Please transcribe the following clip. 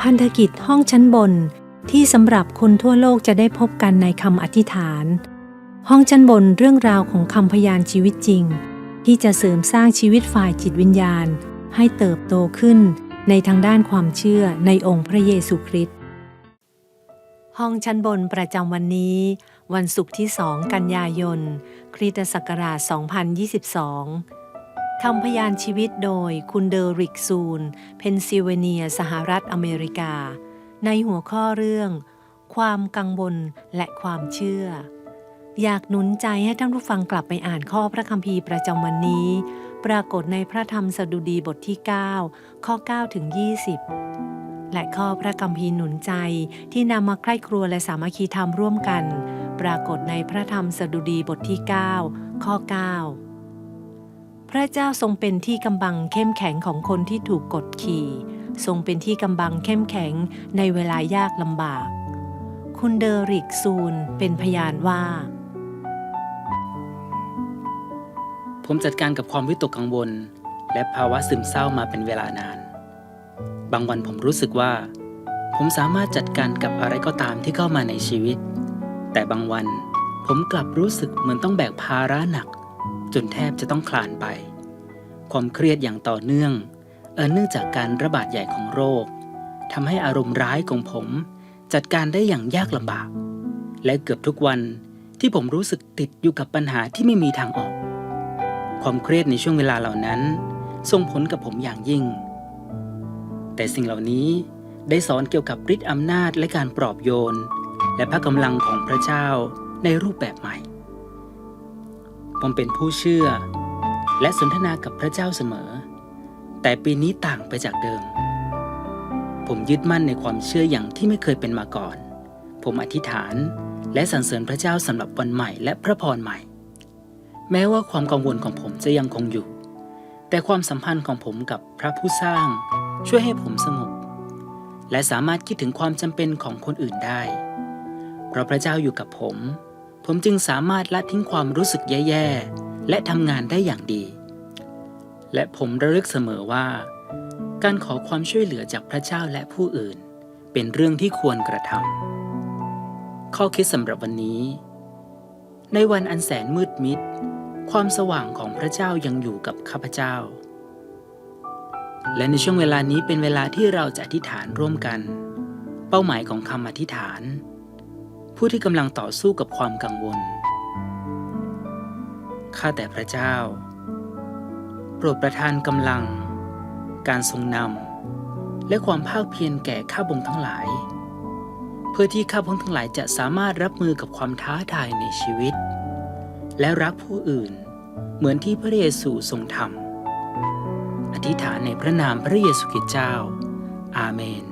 พันธกิจห้องชั้นบนที่สำหรับคนทั่วโลกจะได้พบกันในคำอธิษฐาน ห้องชั้นบนเรื่องราวของคำพยานชีวิตจริง ที่จะเสริมสร้างชีวิตฝ่ายจิตวิญญาณ ให้เติบโตขึ้นในทางด้านความเชื่อในองค์พระเยซูคริสต์ห้องชั้นบนประจำวันนี้ วันศุกร์ที่ 2 กันยายน คริสตศักราช 2022 คำพยานชีวิตโดยคุณเดอริกซูน เพนซิลเวเนีย สหรัฐอเมริกา ในหัวข้อเรื่อง ความกังวลและความเชื่อ อยากหนุนใจให้ท่านผู้ฟังกลับไปอ่านข้อพระคัมภีร์ประจำวันนี้ ปรากฏในพระธรรมสดุดีบทที่ 9 ข้อ 9 ถึง 20 และข้อพระคัมภีร์หนุนใจที่นำมาใคร่ครัวและสามัคคีธรรมร่วมกัน ปรากฏในพระธรรมสดุดีบทที่ 9 ข้อ 9 พระเจ้าทรงเป็นที่กำบังเข้มแข็งของคนที่ถูกกดขี่ ทรงเป็นที่กำบังเข้มแข็งในเวลายากลำบาก คุณเดอริกซูนเป็นพยานว่า ผมจัดการกับความวิตกกังวล และภาวะซึมเศร้ามาเป็นเวลานาน บางวันผมรู้สึกว่า ผมสามารถจัดการกับอะไรก็ตามที่เข้ามาในชีวิต แต่บางวันผมกลับรู้สึกเหมือนต้องแบกภาระหนัก จนแทบจะต้องคลานไป ความเครียดอย่างต่อเนื่องเออเนื่องจากการระบาดใหญ่ของโรคทำให้อารมณ์ร้ายของผมจัดการได้อย่างยากลำบาก และเกือบทุกวันที่ผมรู้สึกติดอยู่กับปัญหาที่ไม่มีทางออก ความเครียดในช่วงเวลาเหล่านั้น ส่งผลกับผมอย่างยิ่ง แต่สิ่งเหล่านี้ได้สอนเกี่ยวกับฤทธิ์อำนาจและการปลอบโยน และพระกำลังของพระเจ้าในรูปแบบใหม่ ผมเป็นผู้เชื่อ และสนทนากับพระเจ้าเสมอ แต่ปีนี้ต่างไปจากเดิม ผมยึดมั่นในความเชื่ออย่างที่ไม่เคยเป็นมาก่อน ผมอธิษฐานและสรรเสริญพระเจ้าสำหรับวันใหม่และพระพรใหม่ แม้ว่าความกังวลของผมจะยังคงอยู่ แต่ความสัมพันธ์ของผมกับพระผู้สร้าง ช่วยให้ผมสงบและสามารถคิดถึงความจำเป็นของคนอื่นได้ เพราะพระเจ้าอยู่กับผม ผมจึงสามารถละทิ้งความรู้สึกแย่ๆ และทำงานได้อย่างดี และผมระลึกเสมอว่า การขอความช่วยเหลือจากพระเจ้าและผู้อื่น เป็นเรื่องที่ควรกระทำข้อคิดสำหรับวันนี้ ในวันอันแสนมืดมิด ความสว่างของพระเจ้ายังอยู่กับข้าพเจ้า และในช่วงเวลานี้เป็นเวลาที่เราจะอธิษฐานร่วมกัน เป้าหมายของคำอธิษฐาน ผู้ที่กำลังต่อสู้กับความกังวล ข้าแต่พระเจ้า โปรดประทานกำลัง การทรงนำและความภาคเพียรแก่ข้าพงทั้งหลาย เพื่อที่ข้าพงทั้งหลายจะสามารถรับมือกับความท้าทายในชีวิต และรักผู้อื่นเหมือนที่พระเยซูทรงทำอธิษฐานในพระนามพระเยซูคริสต์เจ้า อาเมน